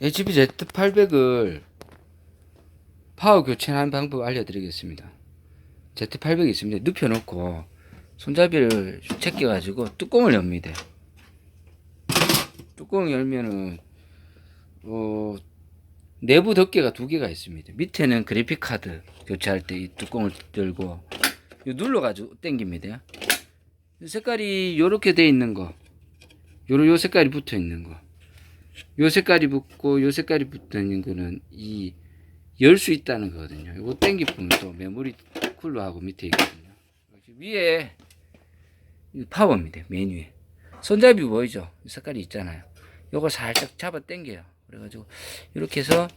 HP Z800을 파워 교체하는 방법 알려드리겠습니다. Z800이 있습니다. 눕혀놓고 손잡이를 제껴가지고 뚜껑을 엽니다. 뚜껑을 열면은 어, 내부 덮개가 두 개가 있습니다. 밑에는 그래픽 카드 교체할 때 이 뚜껑을 들고 이 눌러가지고 당깁니다. 이 색깔이 요렇게 돼 있는 거, 요런 요 색깔이 붙어 있는 거, 요 색깔이 붙고 요 색깔이 붙어 있는 거는 이 열 수 있다는 거거든요. 이거 당기 보면 또 메모리 쿨러하고 밑에 있거든요. 위에 이 파워입니다. 메뉴에 손잡이 보이죠? 이 색깔이 있잖아요. 요거 살짝 잡아 당겨요. 그래가지고 이렇게 해서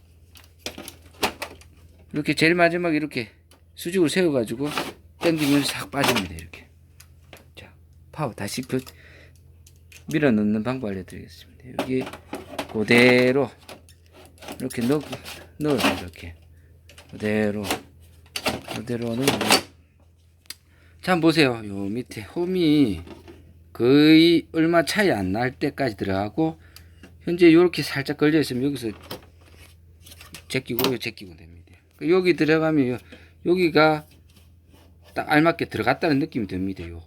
이렇게 제일 마지막 이렇게 수직으로 세워가지고 당기면 싹 빠집니다. 이렇게. 자, 파워 다시 그 밀어 넣는 방법 알려드리겠습니다. 여기 그대로 이렇게 넣 넣어요. 이렇게 그대로 그대로 넣으면 참 보세요. 요 밑에 홈이 거의 얼마 차이 안 날 때까지 들어가고 현재 이렇게 살짝 걸려 있으면 여기서 제끼고 제끼고 됩니다. 그 여기 들어가면 요- 여기가 딱 알맞게 들어갔다는 느낌이 듭니다. 요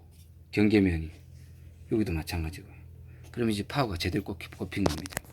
경계면이 여기도 마찬가지고. 그러면 이제 파워가 제대로 꼽힌 겁니다.